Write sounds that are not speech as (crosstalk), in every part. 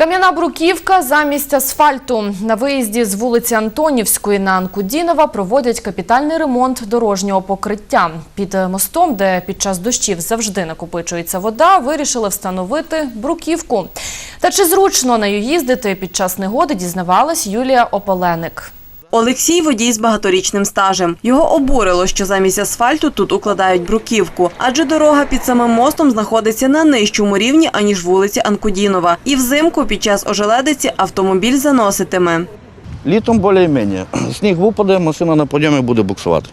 Кам'яна бруківка замість асфальту. На виїзді з вулиці Антонівської на Анкудінова проводять капітальний ремонт дорожнього покриття. Під мостом, де під час дощів завжди накопичується вода, вирішили встановити бруківку. Та чи зручно нею їздити під час негоди, дізнавалась Юлія Ополеник. Олексій водій з багаторічним стажем. Його обурило, що замість асфальту тут укладають бруківку, адже дорога під самим мостом знаходиться на нижчому рівні, аніж вулиці Анкудінова. І взимку під час ожеледиці автомобіль заноситиме. Літом більш-менш. (clears throat) Сніг випаде, машина на подйомі буде буксувати.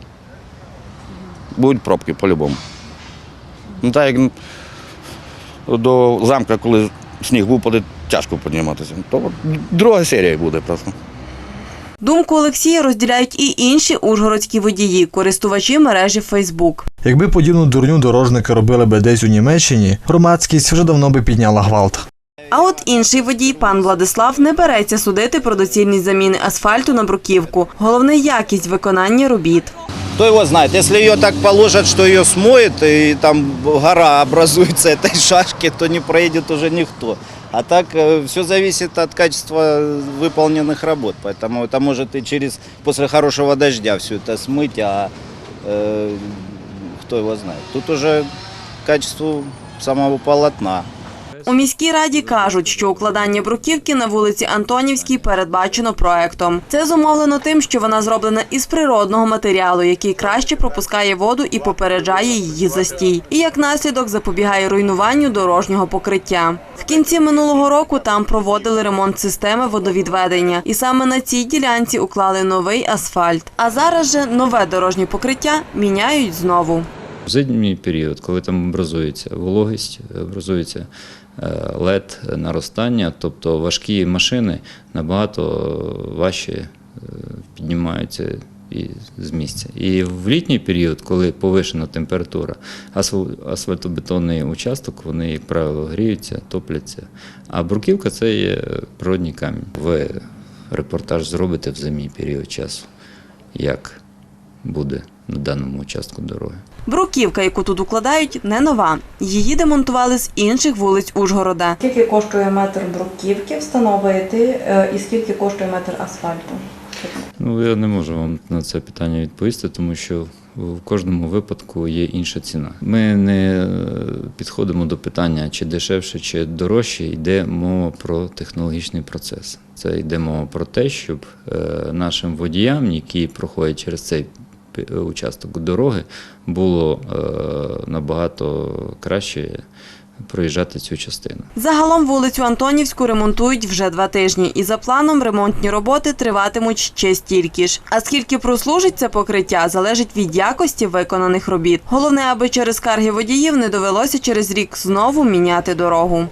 Будуть пробки по-любому. Ну, так як до замка, коли сніг випаде, тяжко підніматися. То друга серія буде просто. Думку Олексія розділяють і інші ужгородські водії, користувачі мережі Фейсбук. Якби подібну дурню дорожники робили би десь у Німеччині, громадськість вже давно би підняла гвалт. А от інший водій, пан Владислав, не береться судити про доцільність заміни асфальту на бруківку. Головне якість виконання робіт Кто его знает, если ее так положат, что ее смоет, и там гора образуется этой шашки, то не проедет уже никто. А так все зависит от качества выполненных работ. Поэтому это может и через после хорошего дождя все это смыть, а э, кто его знает. Тут уже качество самого полотна. у міській раді кажуть, що укладання бруківки на вулиці Антонівській передбачено проектом. Це зумовлено тим, що вона зроблена із природного матеріалу, який краще пропускає воду і попереджає її застій. І як наслідок запобігає руйнуванню дорожнього покриття. В кінці минулого року там проводили ремонт системи водовідведення, і саме на цій ділянці уклали новий асфальт. А зараз же нове дорожнє покриття міняють знову. В зимній період, коли там образується вологість, образується е, лед наростання, тобто важкі машини набагато важче е, піднімаються і з місця. І в літній період, коли повишена температура, асфал- асфальтобетонний участок, вони, як правило, гріються, топляться. А бруківка це є природній камінь. Ви репортаж зробите в зимній період часу, як буде на даному участку дороги. Бруківка, яку тут укладають, не нова. Її демонтували з інших вулиць Ужгорода. Скільки коштує метр бруківки встановити е, і скільки коштує метр асфальту? Ну, я не можу вам на це питання відповісти, тому що в кожному випадку є інша ціна. Ми не е, підходимо до питання, чи дешевше, чи дорожче. Йде мова про технологічний процес. Це йде мова про те, щоб е, нашим водіям, які проходять через цей участок дороги, було е, набагато краще проїжджати цю частину. Загалом вулицю Антонівську ремонтують вже два тижні, і за планом ремонтні роботи триватимуть ще стільки ж. А скільки прослужить це покриття, залежить від якості виконаних робіт. Головне, аби через скарги водіїв не довелося через рік знову міняти дорогу.